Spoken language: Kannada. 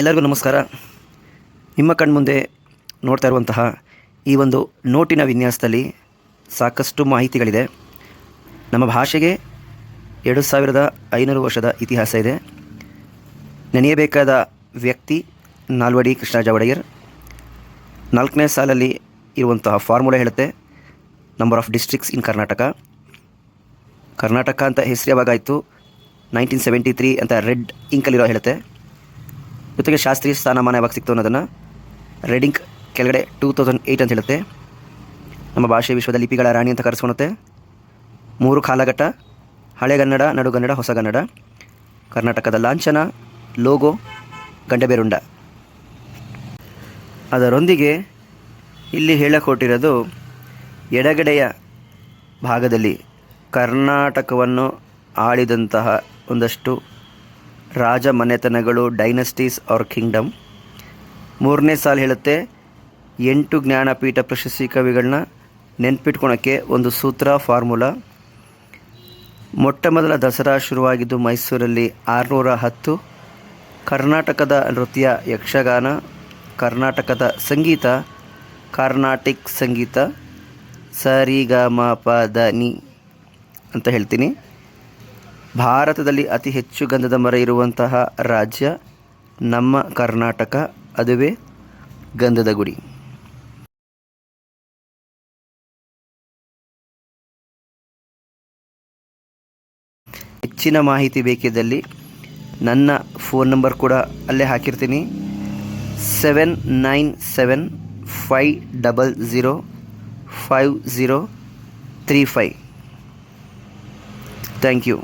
ಎಲ್ಲರಿಗೂ ನಮಸ್ಕಾರ. ನಿಮ್ಮ ಕಣ್ಮುಂದೆ ನೋಡ್ತಾ ಇರುವಂತಹ ಈ ಒಂದು ನೋಟಿನ ವಿನ್ಯಾಸದಲ್ಲಿ ಸಾಕಷ್ಟು ಮಾಹಿತಿಗಳಿದೆ. ನಮ್ಮ ಭಾಷೆಗೆ ಎರಡು ಸಾವಿರದ ಐನೂರು ವರ್ಷದ ಇತಿಹಾಸ ಇದೆ. ನೆನೆಯಬೇಕಾದ ವ್ಯಕ್ತಿ ನಾಲ್ವಡಿ ಕೃಷ್ಣರಾಜ ಒಡೆಯರ್ ನಾಲ್ಕನೇ ಸಾಲಲ್ಲಿ ಇರುವಂತಹ ಫಾರ್ಮುಲಾ ಹೇಳುತ್ತೆ number of districts in Karnataka Karnataka ಅಂತ ಹೆಸರು ಯಾವಾಗಾಯಿತು ನೈನ್ಟೀನ್ ಸೆವೆಂಟಿ ತ್ರೀ ಅಂತ ರೆಡ್ ಇಂಕಲ್ಲಿರೋ ಹೇಳುತ್ತೆ. ಜೊತೆಗೆ ಶಾಸ್ತ್ರೀಯ ಸ್ಥಾನಮಾನ ಯಾವಾಗ ಸಿಕ್ತು ಅನ್ನೋದನ್ನು ರೆಡಿಂಗ್ ಕೆಳಗಡೆ ಟೂ ತೌಸಂಡ್ ಏಯ್ಟ್ ಅಂತ ಹೇಳುತ್ತೆ. ನಮ್ಮ ಭಾಷೆ ವಿಶ್ವದ ಲಿಪಿಗಳ ರಾಣಿ ಅಂತ ಕರೆಸ್ಕೊಳುತ್ತೆ ಮೂರು ಕಾಲಘಟ್ಟ ಹಳೆಗನ್ನಡ ನಡುಗನ್ನಡ ಹೊಸಗನ್ನಡ ಕರ್ನಾಟಕದ ಲಾಂಛನ, ಲೋಗೋ, ಗಂಡಬೇರುಂಡ. ಅದರೊಂದಿಗೆ ಇಲ್ಲಿ ಹೇಳಕೊಟ್ಟಿರೋದು ಎಡಗಡೆಯ ಭಾಗದಲ್ಲಿ ಕರ್ನಾಟಕವನ್ನು ಆಳಿದಂತಹ ಒಂದಷ್ಟು ರಾಜ ಮನೆತನಗಳು ಡೈನಸ್ಟೀಸ್ ಆರ್ ಕಿಂಗ್ಡಮ್. ಮೂರನೇ ಸಾಲು ಹೇಳುತ್ತೆ, ಎಂಟು ಜ್ಞಾನಪೀಠ ಪ್ರಶಸ್ತಿ ಕವಿಗಳನ್ನ ನೆನ್ಪಿಟ್ಕೊಳಕ್ಕೆ ಒಂದು ಸೂತ್ರ, ಫಾರ್ಮುಲಾ. ಮೊಟ್ಟ ಮೊದಲ ದಸರಾ ಶುರುವಾಗಿದ್ದು ಮೈಸೂರಲ್ಲಿ ಆರುನೂರ ಹತ್ತು. ಕರ್ನಾಟಕದ ನೃತ್ಯ ಯಕ್ಷಗಾನ, ಕರ್ನಾಟಕದ ಸಂಗೀತ, ಕರ್ನಾಟಿಕ್ ಸಂಗೀತ ಸರಿ ಗ ಮ ದ ನಿ ಅಂತ ಹೇಳ್ತೀನಿ. ಭಾರತದಲ್ಲಿ ಅತಿ ಹೆಚ್ಚು ಗಂಧದ ಮರ ಇರುವಂತಹ ರಾಜ್ಯ ನಮ್ಮ ಕರ್ನಾಟಕ, ಅದುವೇ ಗಂಧದ ಗುಡಿ. ಹೆಚ್ಚಿನ ಮಾಹಿತಿ ಬೇಕಿದ್ದಲ್ಲಿ ನನ್ನ ಫೋನ್ ನಂಬರ್ ಕೂಡ ಅಲ್ಲೇ ಹಾಕಿರ್ತೀನಿ. Seven nine seven five double zero five zero three five thank you